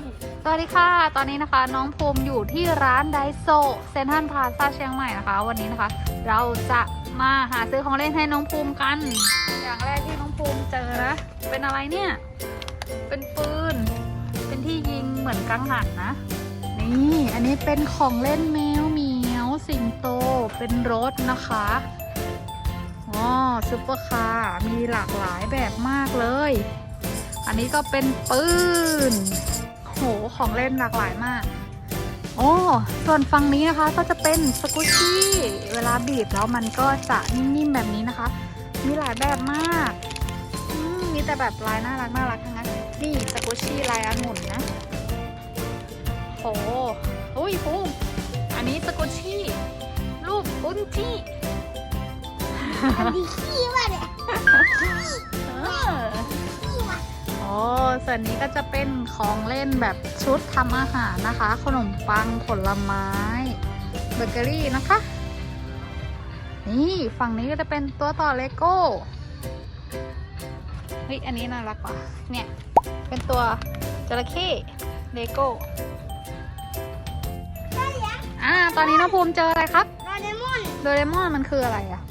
นสวัสดีค่ะ ตอนนี้นะคะน้องภูมิอยู่ที่ร้านไดโซเซนทันพลาซาเชียงใหม่นะคะ วันนี้นะคะ เราจะมาหาซื้อของเล่นให้น้องภูมิกัน อย่างแรกที่น้องภูมิเจอนะ เป็นอะไรเนี่ย เป็นปืน เป็นที่ยิงเหมือนกังหันนะ นี่อันนี้เป็นของเล่นแมวเหมียวสิงโต เป็นรถนะคะอ๋อซุปเปอร์คาร์มีหลากหลายแบบมากเลย อันนี้ก็เป็นปืน โหของเล่นหลากหลายมาก โอ้ส่วนฝั่งนี้นะคะก็จะเป็นสกุชชี่ เวลาบีบแล้วมันก็จะนิ่มๆแบบนี้นะคะ มีหลายแบบมากอืมมีแต่แบบลายน่ารักน่ารักทั้งนั้นนี่สกุชชี่ลายองุ่นนะโหอุ้ยภูมิอันนี้สกุชชี่รูปอุนจี้อันนี้ขี้ว่ะเนี่ยเออขี้ว่ะโอ้ ส่วนนี้ก็จะเป็นของเล่นแบบชุดทำอาหารนะคะ ขนมปังผลไม้เบเกอรี่นะคะ นี่ฝั่งนี้ก็จะเป็นตัวต่อเลโก้เฮ้ยอันนี้น่ารักกว่าเนี่ยเป็นตัวจระเข้เลโก้ได้ยังอ่าตอนนี้น้องภูมิเจออะไรครับโดเรมอนโดเรมอนมันคืออะไรอะ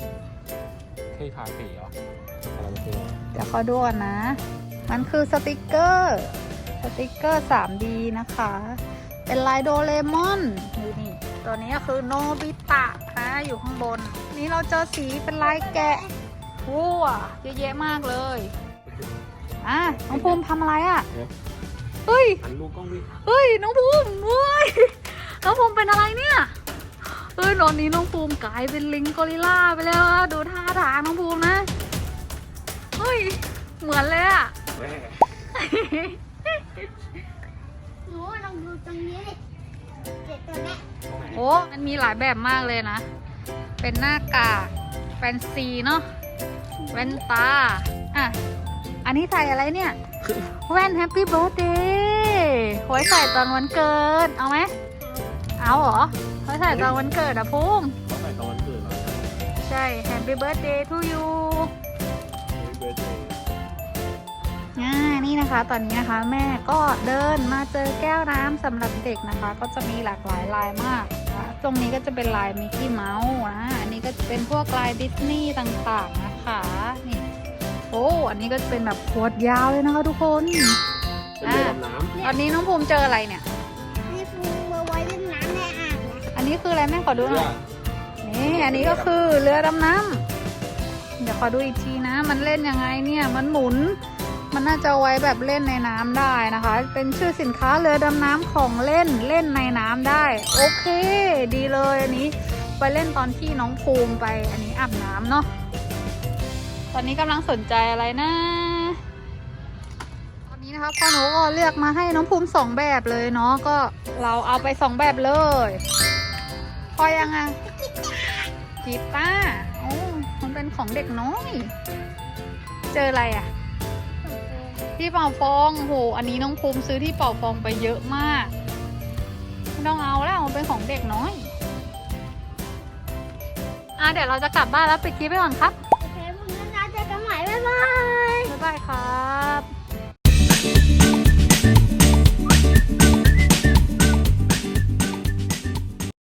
เท่คาสีเหรออะไรมันคือเดี๋ยวขอดูก่อนนะ มันคือสติกเกอร์สติกเกอร์ 3D นะคะ เป็นลายโดเรมอนดูนี่ตัวนี้ก็คือโนบิตะนะอยู่ข้างบน นี่เราเจอสีเป็นลายแกะวัวเยอะแยะมากเลยอะน้องภูมิทำอะไรอะเฮ้ยหันดูกล้องดิเฮ้ยน้องภูมิเฮ้ยน้องภูมิเป็นอะไรเนี่ยเฮ้ยตอนนี้น้องภูมิกลายเป็นลิงกอริลล่าไปแล้วดูท่าทางน้องภูมินะ เฮ้ย เหมือนเลยอะ หนูลองดูตรงนี้ดิเด็กตัวเนี้ยตรงไหนโอ้มันมีหลายแบบมากเลยนะ เป็นหน้ากากแฟนซีเนาะแว่นตา อะ อันนี้ใส่อะไรเนี่ย แว่นแฮปปี้เบิร์ a เดย์ไว้ใส่ตอนวันเกิด เอาไหม เอาเหรอไว้ใส่ตอนวันเกิดอะภูมิเขาใส่ตอนวันเกิดเหรอใช่ Happy Birthday to you เบิร์ดเดย์ อ่านี่นะคะตอนนี้นะคะแม่ก็เดินมาเจอแก้วน้ำสำหรับเด็กนะคะ ก็จะมีหลากหลายลายมากนะคะตรงนี้ก็จะเป็นลายมิกกี้เมาส์นะอันนี้ก็จะเป็นพวกลายดิสนีย์ต่างๆนะคะนี่โอ้อันนี้ก็จะเป็นแบบขวดยาวเลยนะคะทุกคนเป็นเรือดำน้ตอนนี้น้องภูมิเจออะไรเนี่ยให้ฟูมาไว้เล่นน้ำในอ่างนะอันนี้คืออะไรแม่ขอำดูหน่อยนี่อันนี้ก็คือเรือดำน้ำเดี๋ยวขอดูอีกทีนะ มันเล่นยังไงเนี่ยมันหมุน มันน่าจะเอาไว้แบบเล่นในน้ำได้นะคะ เป็นชื่อสินค้าเรือดำน้ำของเล่นเล่นในน้ำได้ โอเค ดีเลยอันนี้ไปเล่นตอนที่น้องภูมิไปอันนี้อาบน้ำเนาะตอนนี้กำลังสนใจอะไรนะตอนนี้นะคะพ่อหนูก็เลือกมาให้น้องภูมิสองแบบเลยเนาะก็เราเอาไปสองแบบเลยพอยังไงกีตาร์โอ้มันเป็นของเด็กน้อย เจออะไรอะ ที่เป่าฟองโห อันนี้น้องภูมิซื้อที่เป่าฟองไปเยอะมากไม่ต้องเอาแล้วมันเป็นของเด็กน้อย อะเดี๋ยวเราจะกลับบ้านแล้วปิดคลิปไปก่อนครับ โอเคพวกนั้นนะเจอกันใหม่บ๊ายบาย บ๊ายบายครับ